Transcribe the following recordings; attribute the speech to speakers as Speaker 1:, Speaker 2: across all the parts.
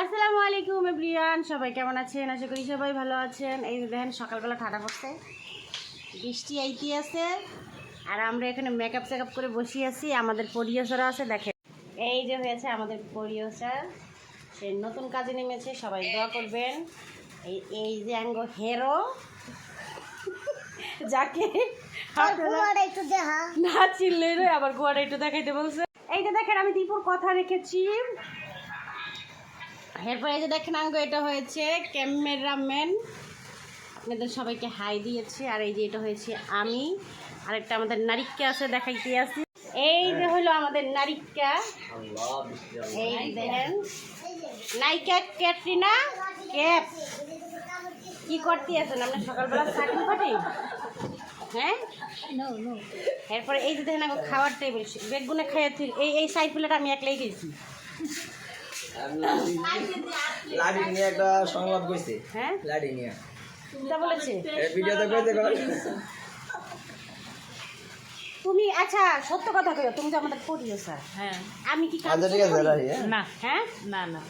Speaker 1: আসসালামু আলাইকুম এভরিয়ান সবাই কেমন আছেন? আশা করি সবাই ভালো আছেন। এই যে দেখেন সকালবেলা ঠাডা পড়ছে। বৃষ্টি আইতে আছে। আর আমরা এখানে মেকআপ চেকআপ করে বসে আছি। আমাদের পরিয়সরা আছে দেখেন। এই যে হয়েছে আমাদের পরিয়সা সে নতুন কাজে নেমেছে সবাই দোয়া করবেন। এই এই যে আঙ্গ হেরো যাকে না চিনলে রে আবার গোয়াটা একটু দেখাইতে বলছে। এই যে দেখেন আমি দীপুর কথা রেখেছি। এরপরে এই যে দেখেন আঙ্গ এটা হয়েছে ক্যামেরাম্যান। আপনাদের সবাইকে হাই দিয়েছে আর এই যে এটা হয়েছে আমি। আর একটা আমাদের নারিক্কা আছে দেখাইতে আছি এই যে হলো আমাদের নারিক্কা এই দেখেন। নাইকা ক্যাটরিনা ক্যাপ কি করতে আছেন? আপনার সকালবেলা চাকরি পাটি হ্যাঁ? এরপরে এই যে দেখেন আমার খাওয়ার টেবিল বেগুনে খাইয়ে তুই এই এই সাইড প্লেট আমি একলাই খেয়েছি।
Speaker 2: লাডি নিয়ে একটা সংলাপ কইছে।
Speaker 1: হ্যাঁ?
Speaker 2: লাডি নিয়ে।
Speaker 1: তা বলেছে।
Speaker 2: ভিডিওতে কইতে কর
Speaker 1: তুমি আচ্ছা সত্য কথা কইও তুমি তো আমাদের পড়িও স্যার।
Speaker 3: হ্যাঁ।
Speaker 1: আমি কি কাজ
Speaker 2: আচ্ছা ঠিক আছে
Speaker 1: করি?
Speaker 2: রাহি হ্যাঁ?
Speaker 3: না।
Speaker 1: হ্যাঁ?
Speaker 3: না না।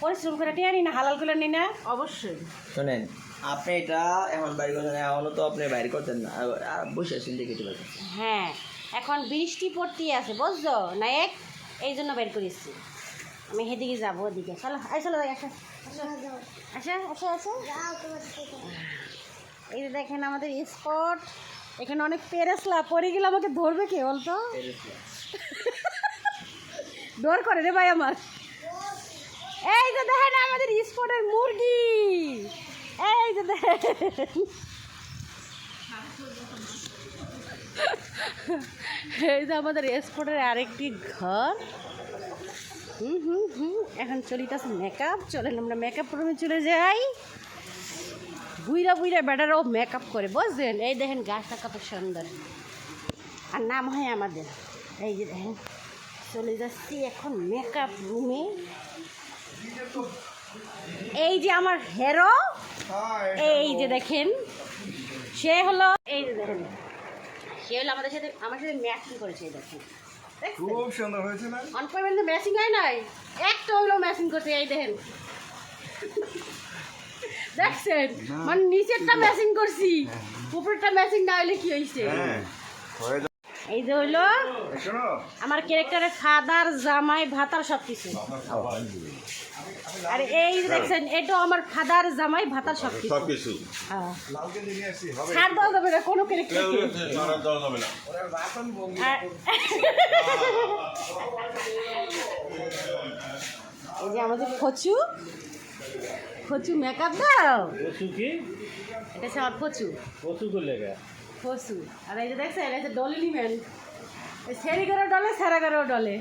Speaker 1: পরিশ্রম করে টিয়া নি না হালাল করে নি না?
Speaker 3: অবশ্যই।
Speaker 2: শুনেন আপনি এটা এখন বাইর করছেন এখনও তো আপনি বাইর করতেন না আর- বসে আছেন দেখে চলে
Speaker 1: হ্যাঁ এখন বৃষ্টি পড়তে আছে বুঝছ? না এক এই জন্য বের করেছি। আমি সেদিকে যাব ওদিকে। চলো এই চলো যাই আসো। আসো আসো আসো। এই যে দেখেন আমাদের স্পট এখানে অনেক পেরেসলা পড়ে গেলে আমাকে ধরবে কে বলতো? ডর করে রে ভাই আমার। এই যে দেখেন আমাদের স্পটের মুরগি। এই যে দেখেন। এই যে আমাদের স্পটের আরেকটি ঘর। হুম হুম হুম। এখন চলিতেছে মেকআপ চলেন, আমরা মেকআপ রুমে চলে যাই। বুইরা বুইরা বেটারাও মেকআপ করে বুঝলেন এই দেখেন গাছটা কত সুন্দর। আর নাম হয় আমাদের। এই যে দেখেন, চলে যাচ্ছি এখন মেকআপ রুমে এই যে আমার হেরো এই যে দেখেন, সে হলো, এই যে দেখেন, সে হলো আমাদের সাথে, আমার সাথে ম্যাচিং করেছে, এই দেখেন?
Speaker 4: খুব সুন্দর হয়েছে না?
Speaker 1: অন ম্যাচিং হয় নাই? একটা হলো ম্যাচিং করছে এই দেখেন। দেখছেন? মানে নিচেরটা ম্যাচিং করছি উপরেরটা ম্যাচিং না হলে কি হয়েছে
Speaker 4: হ্যাঁ। হয়ে যাবে।
Speaker 1: এই যে হইল আমার ক্যারেক্টারের ফাদার জামাই ভাতার সব কিছু আর এই যে দেখছেন এটাও আমার ফাদার জামাই ভাতার সব কিছু হ্যাঁ।
Speaker 4: আসছি হবে।
Speaker 1: ছাড় দেওয়া যাবে না কোনো
Speaker 5: না।
Speaker 1: আর- এই যে আমাদের ফচু। ফচু মেকআপ দাও।
Speaker 6: পশু কি?
Speaker 1: এটা আমার ফচু।
Speaker 6: পশু করলে গা
Speaker 1: ফচু আর এই যে দেখছেন এটা হচ্ছে ডলি ম্যান সেরি করে ডলে সেরা করেও ডলে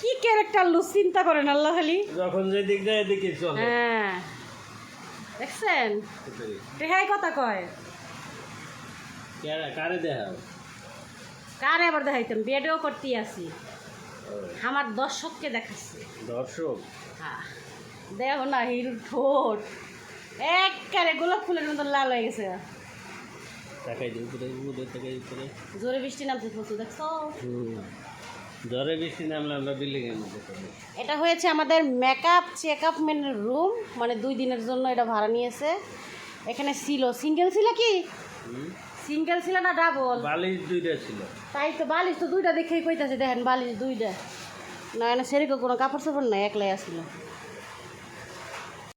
Speaker 1: কি ক্যারেক্টার লুজ চিন্তা করেন আল্লাহ খালি।
Speaker 6: যখন যে দিক যায় এদিকে চলে।
Speaker 1: হ্যাঁ। দেখছেন? কথা কয়।
Speaker 6: কারে দেখাও?
Speaker 1: কারে আবার দেখাইতাম? বেডেও করতে আসি। আমার দর্শককে দেখাচ্ছি।
Speaker 6: দর্শক?
Speaker 1: হ্যাঁ। দেখো না হিরুর ঠোঁট। একবারে গোলাপ ফুলের মতন লাল হয়ে গেছে।
Speaker 6: তাকাই দিয়ে উপরে উপরে তাকাই উপরে।
Speaker 1: জোরে বৃষ্টি নামছে প্রচুর দেখছ?
Speaker 6: জ্বরে বৃষ্টি নামলে আমরা বিল্ডিং এর মধ্যে
Speaker 1: এটা হয়েছে আমাদের মেকআপ চেক আপ মেনের রুম মানে দুই দিনের জন্য এটা ভাড়া নিয়েছে। এখানে ছিল। সিঙ্গেল ছিল কি? সিঙ্গেল ছিল না ডাবল
Speaker 6: বালিশ দুইটা ছিল।
Speaker 1: তাই তো বালিশ তো দুইটা দেখেই কইতাছে দেখেন বালিশ দুইটা। না সেরকম কোনো কাপড় চাপড় নাই একলাই আসছিল